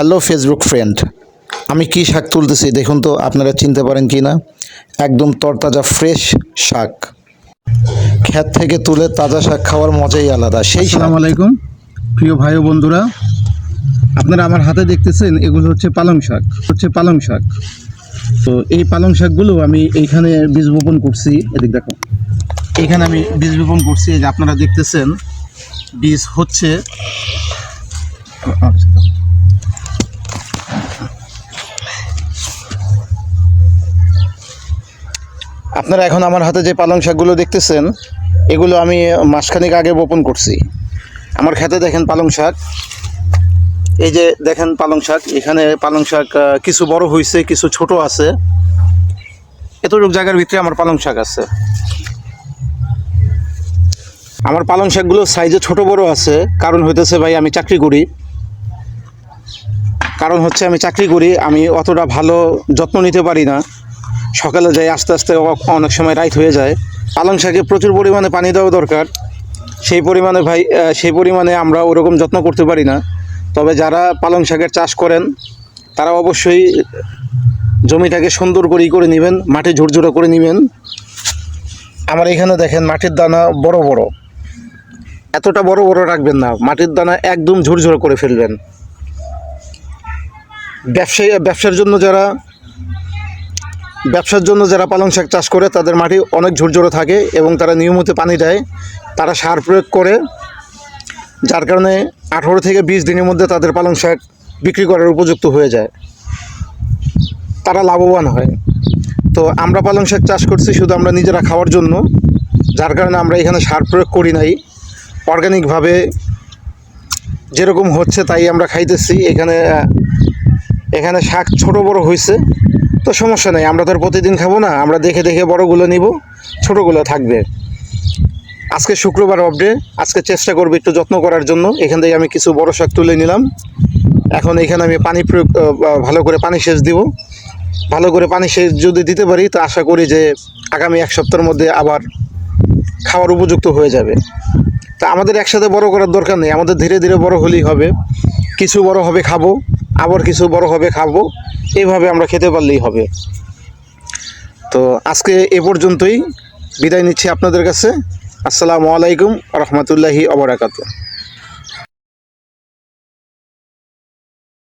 Hello Facebook friend, আমি কি শাক তুলতেছি দেখুন তো, আপনারা চিনতে পারেন কি না? একদম তরতাজা ফ্রেশ শাক। ক্ষেত থেকে তুলে তাজা শাক খাওয়ার মজাই আলাদা, সেই আসসালামু আলাইকুম, প্রিয় ভাই ও বন্ধুরা। আপনারা আমার হাতে দেখতেছেন, এগুলো হচ্ছে পালং শাক, হচ্ছে পালং শাক। তো এই পালং শাকগুলো আমি এইখানে বীজ বপন করছি, এদিক দেখো। এইখানে আমি বীজ বপন করছি যে আপনারা দেখতেছেন, বীজ হচ্ছে আপনারা এখন আমার হাতে যে পালং শাকগুলো দেখতেছেন, এগুলো আমি মাসখানেক আগে বপন করছি। আমার খেতে দেখেন পালং শাক। এই যে দেখেন পালং শাক, এখানে পালং শাক কিছু বড় হয়েছে কিছু ছোট আছে। এতটুকু জায়গার ভিতরে আমার পালং শাক আছে। আমার পালং শাকগুলো সাইজে ছোট বড় আছে। কারণ হইতেছে ভাই, আমি চাকরি করি। কারণ হচ্ছে আমি চাকরি করি, আমি অতটা ভালো যত্ন নিতে পারি না। সকালে যাই আস্তে আস্তে অনেক সময় রাইট হয়ে যায়। পালং শাকে প্রচুর পরিমাণে পানি দেওয়া দরকার। সেই পরিমাণে ভাই সেই পরিমাণে আমরা ওরকম যত্ন করতে পারি না। তবে যারা পালং শাকের চাষ করেন, তারা অবশ্যই জমিটাকে সুন্দর করে ই করে নেবেন, মাটি ঝুরঝুরে করে নেবেন। আমার এখানে দেখেন মাটির দানা বড় বড়। এতটা বড় বড় রাখবেন না, মাটির দানা একদম ঝুরঝুরে করে ফেলবেন। ব্যবসায়ী ব্যবসার জন্য যারা ব্যবসার জন্য যারা পালং শাক চাষ করে, তাদের মাটি অনেক ঝুরঝুরে থাকে এবং তারা নিয়মিত পানি দেয়। তারা সার প্রয়োগ করে, যার কারণে আঠেরো থেকে বিশ দিনের মধ্যে তাদের পালং শাক বিক্রি করার উপযুক্ত হয়ে যায়। তারা লাভবান হয়। তো আমরা পালং শাক চাষ করছি শুধু আমরা নিজেরা খাওয়ার জন্য, যার কারণে আমরা এখানে সার প্রয়োগ করি নাই। অর্গানিকভাবে যেরকম হচ্ছে তাই আমরা খাইতেছি। এখানে এখানে শাক ছোট বড় হয়েছে তো সমস্যা নেই, আমরা তো আর প্রতিদিন খাব না, আমরা দেখে দেখে বড়গুলো নিব, ছোটোগুলো থাকবে। আজকে শুক্রবার অফডে আজকে চেষ্টা করব একটু যত্ন করার জন্য, এখান থেকে আমি কিছু বড় শাক তুলে নিলাম। এখন এখানে আমি পানি প্রয়োগ ভালো করে পানি সেচ দিব। ভালো করে পানি সেচ যদি দিতে পারি, তো আশা করি যে আগামী এক সপ্তাহের মধ্যে আবার খাওয়ার উপযুক্ত হয়ে যাবে। তা আমাদের একসাথে বড় করার দরকার নেই, আমাদের ধীরে ধীরে বড় হলেই হবে। কিছু বড় হবে খাব আবার কিছু বড় হবে খাব। এইভাবে আমরা খেতে পারলেই হবে। তো আজকে এ পর্যন্তই। বিদায় নিচ্ছি আপনাদের কাছে। আসসালামু আলাইকুম রহমতুল্লাহি অবরাকাতু